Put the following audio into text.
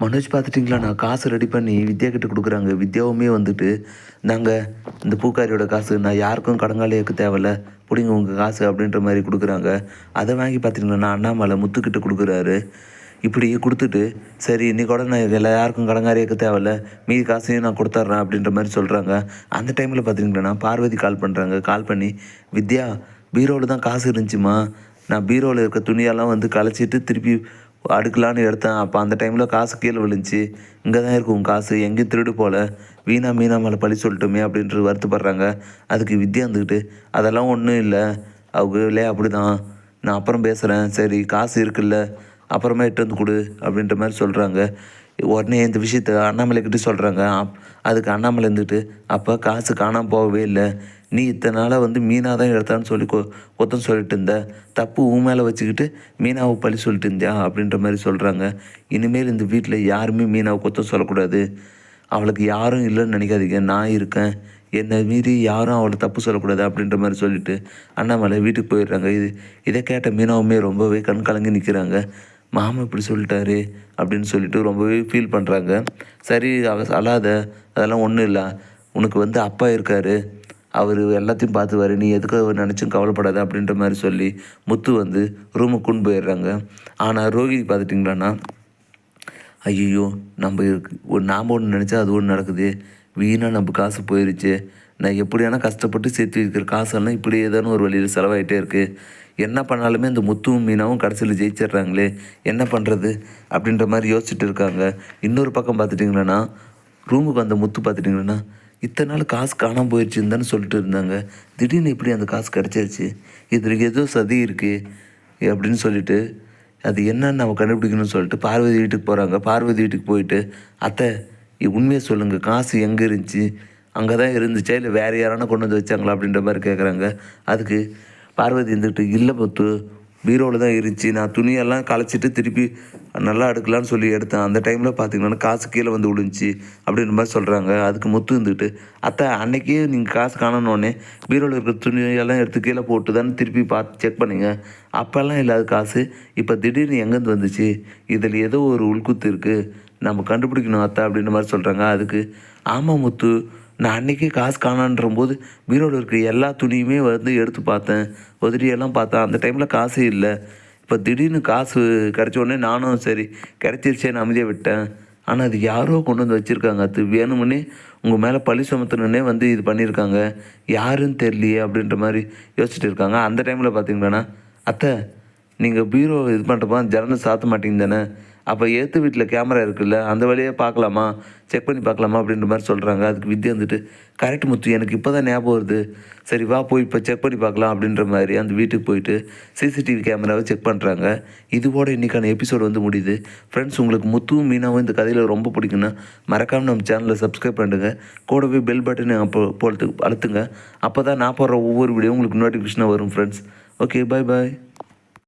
மனோஜ் பார்த்துட்டிங்களா? நான் காசு ரெடி பண்ணி வித்யா கிட்ட கொடுக்குறாங்க. வித்யாவுமே வந்துட்டு நாங்கள் இந்த பூக்காரியோட காசு நான் யாருக்கும் கடங்காலே தேவையில்ல. பிடிங்க உங்கள் காசு அப்படின்ற மாதிரி கொடுக்குறாங்க. அதை வாங்கி பார்த்தீங்கன்னா நான் அண்ணாமலை முத்துக்கிட்ட கொடுக்குறாரு. இப்படி கொடுத்துட்டு சரி இன்னைக்கு கூட நான் எல்லா யாருக்கும் கடங்காரே தேவையில்ல. மீதி காசையும் நான் கொடுத்துட்றேன் அப்படின்ற மாதிரி சொல்கிறாங்க அந்த டைமில் பார்த்தீங்கன்னா பார்வதி கால் பண்ணுறாங்க கால் பண்ணி வித்யா பீரோவில் தான் காசு இருந்துச்சுமா நான் பீரோவில் இருக்க துணியெல்லாம் வந்து கலைச்சிட்டு திருப்பி அடுக்கலான்னு எடுத்தேன். அப்போ அந்த டைமில் காசு கீழே விழுந்துச்சு. இங்கே தான் இருக்கும் காசு. எங்கேயும் திருடு போல. வீணா மீனா மேலே பழி சொல்லட்டுமே அப்படின்ட்டு வருத்தப்படுறாங்க. அதுக்கு வித்யா இருந்துக்கிட்டு அதெல்லாம் ஒன்றும் இல்லை. அவங்களே அப்படி தான் நான் அப்புறம் பேசுகிறேன் சரி காசு இருக்குல்ல. அப்புறமா எட்டு வந்து கொடு. அப்படின்ற மாதிரி சொல்கிறாங்க உடனே இந்த விஷயத்த அண்ணாமலைக்கிட்ட சொல்கிறாங்க அதுக்கு அண்ணாமலை இருந்துட்டு அப்போ காசு காணாமல் போகவே இல்லை. நீ இத்தனை நாளாக வந்து மீனாக தான் எடுத்தான்னு சொல்லி கொ கொத்தம் சொல்லிட்டு இருந்த. தப்பு உன் மேலே வச்சுக்கிட்டு மீனாவை பழி சொல்லிட்டு இருந்தியா? அப்படின்ற மாதிரி சொல்கிறாங்க இனிமேல் இந்த வீட்டில் யாருமே மீனாவை கொத்தம் சொல்லக்கூடாது. அவளுக்கு யாரும் இல்லைன்னு நினைக்காதீங்க. நான் இருக்கேன். என்னை மீறி யாரும் அவளை தப்பு சொல்லக்கூடாது அப்படின்ற மாதிரி சொல்லிட்டு அண்ணாமலை வீட்டுக்கு போயிடுறாங்க. இது இதை கேட்ட மீனாவுமே ரொம்பவே கண் கலங்கி நிற்கிறாங்க மாமா இப்படி சொல்லிட்டாரு அப்படின்னு சொல்லிட்டு ரொம்பவே ஃபீல் பண்ணுறாங்க சரி அவ அழாத அதெல்லாம் ஒன்றும் இல்லை. உனக்கு வந்து அப்பா இருக்காரு. அவர் எல்லாத்தையும் பார்த்துவார். நீ எதுக்கு நினச்சும் கவலைப்படாத அப்படின்ற மாதிரி சொல்லி முத்து வந்து ரூமுக்கு கொண்டு போயிடுறாங்க. ஆனால் ரோஹிணி பார்த்துட்டிங்களாண்ணா? ஐயோ நம்ம இருக்கு- ஒரு நாம் ஒன்று நினச்சா அது ஒன்று நடக்குது. வீணாக நம்ம காசு போயிருச்சு. நான் எப்படியானா கஷ்டப்பட்டு சேர்த்து வைக்கிற காசெல்லாம் இப்படியே தானே ஒரு வழியில் செலவாகிட்டே இருக்குது என்ன பண்ணாலுமே இந்த முத்துவும் மீனாவும் கடைசியில் ஜெயிச்சிடுறாங்களே. என்ன பண்ணுறது அப்படின்ற மாதிரி யோசிச்சுட்டு இருக்காங்க. இன்னொரு பக்கம் பார்த்துட்டிங்களேன்னா ரூமுக்கு வந்த முத்து பார்த்துட்டிங்களேன்னா இத்தனை நாள் காசு காணாமல் போயிடுச்சுன்னு தானே சொல்லிட்டு இருந்தாங்க. திடீர்னு எப்படி அந்த காசு கிடச்சிருச்சு. இதில் ஏதோ சதி இருக்குது அப்படின்னு சொல்லிட்டு அது என்னன்னு நம்ம கண்டுபிடிக்கணும்னு சொல்லிட்டு பார்வதி வீட்டுக்கு போகிறாங்க பார்வதி வீட்டுக்கு போயிட்டு அத்தை உண்மையை சொல்லுங்கள் காசு எங்கே இருந்துச்சு? அங்கே தான் இருந்துச்சா? இல்லை வேறு யாரான கொண்டு வந்து வச்சாங்களா? அப்படின்ற மாதிரி கேட்குறாங்க அதுக்கு பார்வதி இருந்துக்கிட்டு இல்லை பத்து பீரோவில் தான் இருந்துச்சு. நான் துணியெல்லாம் களைச்சிட்டு திருப்பி நல்லா எடுக்கலான்னு சொல்லி எடுத்தேன். அந்த டைமில் பார்த்தீங்கன்னா காசு கீழே வந்து விழுந்துச்சு அப்படின்ற மாதிரி சொல்கிறாங்க அதுக்கு முத்து இருந்துக்கிட்டு அத்தை அன்னைக்கே நீங்கள் காசு காணணுன்னே பீரோவில் இருக்கிற துணியெல்லாம் எடுத்து கீழே போட்டு தானே திருப்பி பார்த்து செக் பண்ணிங்க. அப்போல்லாம் இல்லாத காசு. இப்போ திடீர்னு எங்கேருந்து வந்துச்சு? இதில் ஏதோ ஒரு உள்குத்து இருக்குது நம்ம கண்டுபிடிக்கணும் அத்தை அப்படின்ற மாதிரி சொல்கிறாங்க அதுக்கு ஆமாம் முத்து நான் அன்றைக்கி காசு காணான்ற போது பீரோவில் இருக்க எல்லா துணியுமே வந்து எடுத்து பார்த்தேன். உதிரியெல்லாம் பார்த்தேன். அந்த டைமில் காசு இல்லை. இப்போ திடீர்னு காசு கிடச்ச உடனே நானும் சரி கிடச்சிருச்சேன்னு அமைதியாக விட்டேன். ஆனால் அது யாரோ கொண்டு வந்து வச்சுருக்காங்க. அது வேணுமுன்னே உங்கள் மேலே பழி சுமத்தணுன்னே வந்து இது பண்ணியிருக்காங்க யாருன்னு தெரியலையே அப்படின்ற மாதிரி யோசிச்சுட்டு இருக்காங்க. அந்த டைமில் பார்த்தீங்கன்னா அத்தை நீங்கள் பீரோ இது பண்ணுறப்ப ஜன்னல் சாத்த மாட்டீங்க தானே அப்போ ஏற்று வீட்டில் கேமரா இருக்குல்ல அந்த வழியே பார்க்கலாமா? செக் பண்ணி பார்க்கலாமா அப்படின்ற மாதிரி சொல்கிறாங்க அதுக்கு வித்யா வந்துட்டு கரெக்ட் முத்து எனக்கு இப்போ தான் ஞாபகம் வருது. சரி வா போய் இப்போ செக் பண்ணி பார்க்கலாம் அப்படின்ற மாதிரி அந்த வீட்டுக்கு போயிட்டு சிசிடிவி கேமராவை செக் பண்ணுறாங்க இதுவோட இன்றைக்கான எபிசோடு வந்து முடியுது. ஃப்ரெண்ட்ஸ் உங்களுக்கு முத்துவும் மீனாவும் இந்த கதையில் ரொம்ப பிடிக்குன்னா மறக்காமல் நம்ம சேனலை சப்ஸ்கிரைப் பண்ணுங்க கூடவே பெல் பட்டன் அப்போ போட்டு அழுத்துங்க. அப்போ தான் நான் போடுற ஒவ்வொரு வீடியோ உங்களுக்கு நோட்டிஃபிகேஷனாக வரும் ஃப்ரெண்ட்ஸ் ஓகே பாய் பாய்